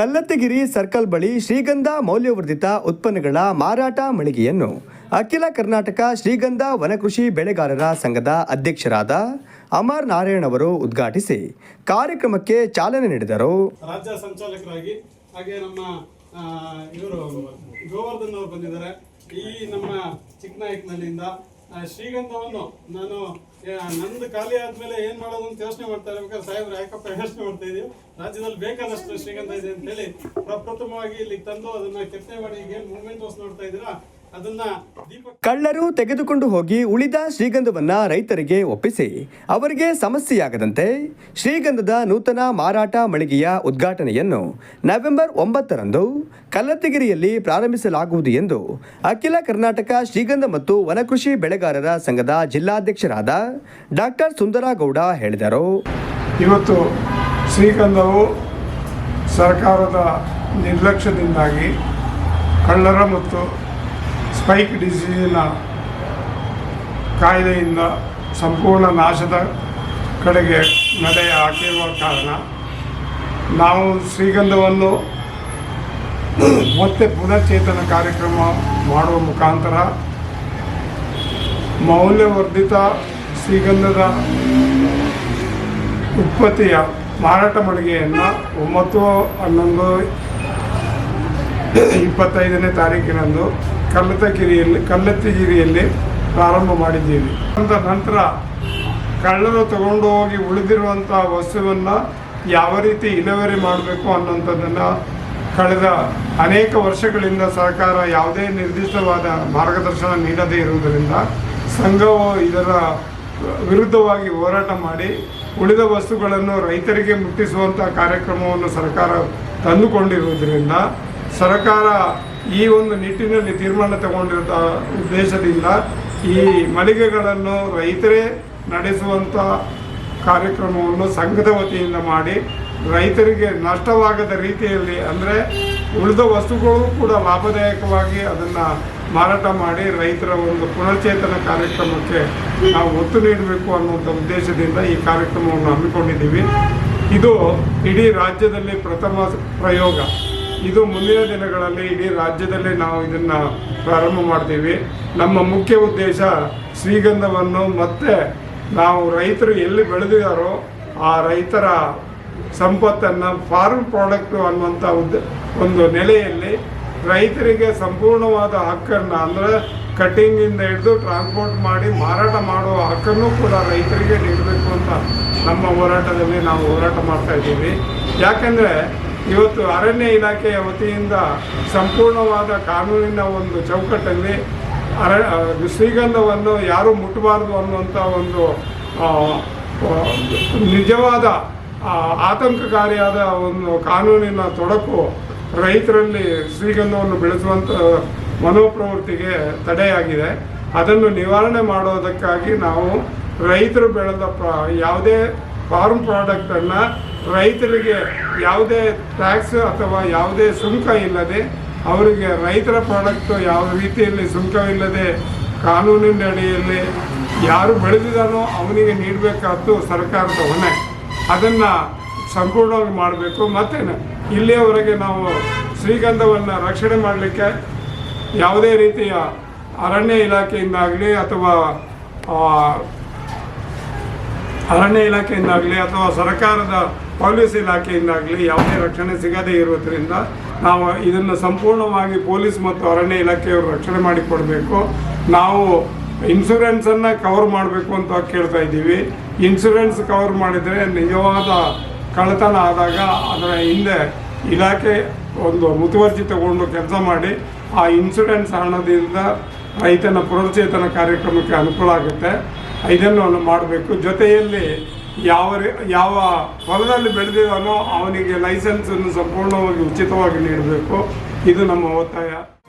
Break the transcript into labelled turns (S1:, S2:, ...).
S1: Kallathigiri circle ಬಳಿ ಶ್ರೀಗಂಧ ಮೌಲ್ಯವರ್ಧಿತ ಉತ್ಪನ್ನಗಳ ಮಾರಾಟ ಮಳಿಗೆಯನ್ನು ಅಖಿಲ ಕರ್ನಾಟಕ ಶ್ರೀಗಂಧ ವನಕೃಷಿ ಬೆಳೆಗಾರರ ಸಂಘದ ಅಧ್ಯಕ್ಷರಾದ ಅಮರ್ ನಾರಾಯಣ್ ಅವರು ಉದ್ಘಾಟಿಸಿ ಕಾರ್ಯಕ್ರಮಕ್ಕೆ ಚಾಲನೆ ನೀಡಿದರು.
S2: ರಾಜ್ಯ ಸಂಚಾಲಕರಾಗಿ, ಹಾಗೆ ನಮ್ಮ ಇವರು ಗೋವರ್ಧನ್ ಅವರು ಬಂದಿದ್ದಾರೆ. ಈ ನಮ್ಮ ಚಿಕ್ಕನಾಯಕನಲ್ಲಿಂದ ಶ್ರೀಗಂಧವನ್ನು ನಾನು ನಂದು ಖಾಲಿ ಆದ್ಮೇಲೆ ಏನ್ ಮಾಡೋದು ಅಂತ ಯೋಚನೆ ಮಾಡ್ತಾ ಇರ್ಬೇಕಾದ್ರೆ ಸಾಹೇಬ್ರು, ಯಾಕಪ್ಪ ಯೋಚನೆ ಮಾಡ್ತಾ ಇದೀವಿ ರಾಜ್ಯದಲ್ಲಿ ಬೇಕಾದಷ್ಟು ಶ್ರೀಗಂಧ ಇದೆ ಅಂತ ಹೇಳಿ ಪ್ರಪ್ರಥಮವಾಗಿ ಇಲ್ಲಿ ತಂದು ಅದನ್ನ ಕೆತ್ತನೆ ಮಾಡಿ ಏನ್ ಮೂವ್ಮೆಂಟ್ ನೋಡ್ತಾ ದೀಪ
S1: ಕಳ್ಳರು ತೆಗೆದುಕೊಂಡು ಹೋಗಿ ಉಳಿದ ಶ್ರೀಗಂಧವನ್ನ ರೈತರಿಗೆ ಒಪ್ಪಿಸಿ. ಅವರಿಗೆ ಸಮಸ್ಯೆಯಾಗದಂತೆ ಶ್ರೀಗಂಧದ ನೂತನ ಮಾರಾಟ ಮಳಿಗೆಯ ಉದ್ಘಾಟನೆಯನ್ನು ನವೆಂಬರ್ ಒಂಬತ್ತರಂದು ಕಲ್ಲತ್ತಿಗಿರಿಯಲ್ಲಿ ಪ್ರಾರಂಭಿಸಲಾಗುವುದು ಎಂದು ಅಖಿಲ ಕರ್ನಾಟಕ ಶ್ರೀಗಂಧ ಮತ್ತು ವನಕೃಷಿ ಬೆಳೆಗಾರರ ಸಂಘದ ಜಿಲ್ಲಾಧ್ಯಕ್ಷರಾದ ಡಾಕ್ಟರ್ ಸುಂದರಗೌಡ ಹೇಳಿದರು.
S3: ಇವತ್ತು ಶ್ರೀಗಂಧವು ಸರ್ಕಾರದ ನಿರ್ಲಕ್ಷ್ಯದಿಂದಾಗಿ ಕಳ್ಳರ ಮತ್ತು ಸ್ಪೈಕ್ ಡಿಸೀಸಿನ ಕಾಯಿಲೆಯಿಂದ ಸಂಪೂರ್ಣ ನಾಶದ ಕಡೆಗೆ ನಡೆ ಹಾಕಿರುವ ಕಾರಣ ನಾವು ಶ್ರೀಗಂಧವನ್ನು ಮತ್ತೆ ಪುನಶ್ಚೇತನ ಕಾರ್ಯಕ್ರಮ ಮಾಡುವ ಮುಖಾಂತರ ಮೌಲ್ಯವರ್ಧಿತ ಶ್ರೀಗಂಧದ ಉತ್ಪತ್ತಿಯ ಮಾರಾಟ ಮಳಿಗೆಯನ್ನು ಒಂಬತ್ತು ಹನ್ನೊಂದು ಇಪ್ಪತ್ತೈದನೇ ತಾರೀಕಿನಂದು ಕಲ್ಲತಗಿರಿಯಲ್ಲಿ ಕಲ್ಲತ್ತಿಗಿರಿಯಲ್ಲಿ ಪ್ರಾರಂಭ ಮಾಡಿದ್ದೀವಿ. ಅಂತ ನಂತರ ಕಳ್ಳರು ತಗೊಂಡು ಹೋಗಿ ಉಳಿದಿರುವಂಥ ವಸ್ತುವನ್ನು ಯಾವ ರೀತಿ ಇಳುವರಿ ಮಾಡಬೇಕು ಅನ್ನೋಂಥದ್ದನ್ನು ಕಳೆದ ಅನೇಕ ವರ್ಷಗಳಿಂದ ಸರ್ಕಾರ ಯಾವುದೇ ನಿರ್ದಿಷ್ಟವಾದ ಮಾರ್ಗದರ್ಶನ ನೀಡದೇ ಇರುವುದರಿಂದ ಸಂಘವು ಇದರ ವಿರುದ್ಧವಾಗಿ ಹೋರಾಟ ಮಾಡಿ ಉಳಿದ ವಸ್ತುಗಳನ್ನು ರೈತರಿಗೆ ಮುಟ್ಟಿಸುವಂಥ ಕಾರ್ಯಕ್ರಮವನ್ನು ಸರ್ಕಾರ ತಂದುಕೊಂಡಿರುವುದರಿಂದ ಸರ್ಕಾರ ಈ ಒಂದು ನಿಟ್ಟಿನಲ್ಲಿ ತೀರ್ಮಾನ ತಗೊಂಡಿರುವ ಉದ್ದೇಶದಿಂದ ಈ ಮಳಿಗೆಗಳನ್ನು ರೈತರೇ ನಡೆಸುವಂಥ ಕಾರ್ಯಕ್ರಮವನ್ನು ಸಂಘದ ವತಿಯಿಂದ ಮಾಡಿ ರೈತರಿಗೆ ನಷ್ಟವಾಗದ ರೀತಿಯಲ್ಲಿ ಅಂದರೆ ಉಳಿದ ವಸ್ತುಗಳು ಕೂಡ ಲಾಭದಾಯಕವಾಗಿ ಅದನ್ನು ಮಾರಾಟ ಮಾಡಿ ರೈತರ ಒಂದು ಪುನರ್ಚೇತನ ಕಾರ್ಯಕ್ರಮಕ್ಕೆ ನಾವು ಒತ್ತು ನೀಡಬೇಕು ಅನ್ನುವಂಥ ಉದ್ದೇಶದಿಂದ ಈ ಕಾರ್ಯಕ್ರಮವನ್ನು ಹಮ್ಮಿಕೊಂಡಿದ್ದೀವಿ. ಇದು ಇಡೀ ರಾಜ್ಯದಲ್ಲಿ ಪ್ರಥಮ ಪ್ರಯೋಗ. ಇದು ಮುಂದಿನ ದಿನಗಳಲ್ಲಿ ಇಡೀ ರಾಜ್ಯದಲ್ಲೇ ನಾವು ಇದನ್ನು ಪ್ರಾರಂಭ ಮಾಡ್ತೀವಿ. ನಮ್ಮ ಮುಖ್ಯ ಉದ್ದೇಶ ಶ್ರೀಗಂಧವನ್ನು ಮತ್ತೆ ನಾವು ರೈತರು ಎಲ್ಲಿ ಬೆಳೆದಿದ್ದಾರೋ ಆ ರೈತರ ಸಂಪತ್ತನ್ನು ಫಾರ್ಮ್ ಪ್ರಾಡಕ್ಟ್ ಅನ್ನುವಂಥ ಉದ್ದ, ಒಂದು ನೆಲೆಯಲ್ಲಿ ರೈತರಿಗೆ ಸಂಪೂರ್ಣವಾದ ಹಕ್ಕನ್ನು ಅಂದರೆ ಕಟ್ಟಿಂಗಿಂದ ಹಿಡಿದು ಟ್ರಾನ್ಸ್ಪೋರ್ಟ್ ಮಾಡಿ ಮಾರಾಟ ಮಾಡುವ ಹಕ್ಕನ್ನು ಕೂಡ ರೈತರಿಗೆ ನೀಡಬೇಕು ಅಂತ ನಮ್ಮ ಹೋರಾಟದಲ್ಲಿ ನಾವು ಹೋರಾಟ ಮಾಡ್ತಾ ಇದ್ದೀವಿ. ಯಾಕೆಂದರೆ ಇವತ್ತು ಅರಣ್ಯ ಇಲಾಖೆಯ ವತಿಯಿಂದ ಸಂಪೂರ್ಣವಾದ ಕಾನೂನಿನ ಒಂದು ಚೌಕಟ್ಟಲ್ಲಿ ಅರ ಶ್ರೀಗಂಧವನ್ನು ಯಾರೂ ಮುಟ್ಟಬಾರದು ಅನ್ನುವಂಥ ಒಂದು ನಿಜವಾದ ಆತಂಕಕಾರಿಯಾದ ಒಂದು ಕಾನೂನಿನ ತೊಡಕು ರೈತರಲ್ಲಿ ಶ್ರೀಗಂಧವನ್ನು ಬೆಳೆಸುವಂಥ ಮನೋಪ್ರವೃತ್ತಿಗೆ ತಡೆಯಾಗಿದೆ. ಅದನ್ನು ನಿವಾರಣೆ ಮಾಡೋದಕ್ಕಾಗಿ ನಾವು ರೈತರು ಬೆಳೆದ ಪ್ರ, ಯಾವುದೇ ಫಾರ್ಮ್ ಪ್ರಾಡಕ್ಟನ್ನು ರೈತರಿಗೆ ಯಾವುದೇ ಟ್ಯಾಕ್ಸ್ ಅಥವಾ ಯಾವುದೇ ಸುಂಕ ಇಲ್ಲದೆ, ಅವರಿಗೆ ರೈತರ ಪ್ರಾಡಕ್ಟು ಯಾವ ರೀತಿಯಲ್ಲಿ ಸುಂಕವಿಲ್ಲದೆ, ಕಾನೂನಿನ ಅಡಿಯಲ್ಲಿ ಯಾರು ಬೆಳೆದಿದ್ದಾನೋ ಅವನಿಗೆ ನೀಡಬೇಕಾದ್ದು ಸರ್ಕಾರದ ಹೊಣೆ. ಅದನ್ನು ಸಂಪೂರ್ಣವಾಗಿ ಮಾಡಬೇಕು. ಮತ್ತು ಇಲ್ಲಿಯವರೆಗೆ ನಾವು ಶ್ರೀಗಂಧವನ್ನು ರಕ್ಷಣೆ ಮಾಡಲಿಕ್ಕೆ ಯಾವುದೇ ರೀತಿಯ ಅರಣ್ಯ ಇಲಾಖೆಯಿಂದಾಗಲಿ ಅಥವಾ ಅರಣ್ಯ ಇಲಾಖೆಯಿಂದಾಗಲಿ ಅಥವಾ ಸರ್ಕಾರದ ಪೊಲೀಸ್ ಇಲಾಖೆಯಿಂದಾಗಲಿ ಯಾವುದೇ ರಕ್ಷಣೆ ಸಿಗದೇ ಇರೋದ್ರಿಂದ ನಾವು ಇದನ್ನು ಸಂಪೂರ್ಣವಾಗಿ ಪೊಲೀಸ್ ಮತ್ತು ಅರಣ್ಯ ಇಲಾಖೆಯವರು ರಕ್ಷಣೆ ಮಾಡಿಕೊಡಬೇಕು. ನಾವು ಇನ್ಶೂರೆನ್ಸನ್ನು ಕವರ್ ಮಾಡಬೇಕು ಅಂತ ಕೇಳ್ತಾ ಇದ್ದೀವಿ. ಇನ್ಶೂರೆನ್ಸ್ ಕವರ್ ಮಾಡಿದರೆ ನಿಜವಾದ ಕಳ್ಳತನ ಆದಾಗ ಅದರ ಹಿಂದೆ ಇಲಾಖೆ ಒಂದು ಮುತುವರ್ಜಿ ತಗೊಂಡು ಕೆಲಸ ಮಾಡಿ ಆ ಇನ್ಶೂರೆನ್ಸ್ ಹಣದಿಂದ ರೈತನ ಪುನರ್ಚೇತನ ಕಾರ್ಯಕ್ರಮಕ್ಕೆ ಅನುಕೂಲ ಆಗುತ್ತೆ. ಇದನ್ನು ಮಾಡಬೇಕು. ಜೊತೆಯಲ್ಲಿ ಯಾವ ಯಾವ ಹೊಲದಲ್ಲಿ ಬೆಳೆದಿದ್ದಾನೋ ಅವನಿಗೆ ಲೈಸೆನ್ಸನ್ನು ಸಂಪೂರ್ಣವಾಗಿ ಉಚಿತವಾಗಿ ನೀಡಬೇಕು. ಇದು ನಮ್ಮ ಒತ್ತಾಯ.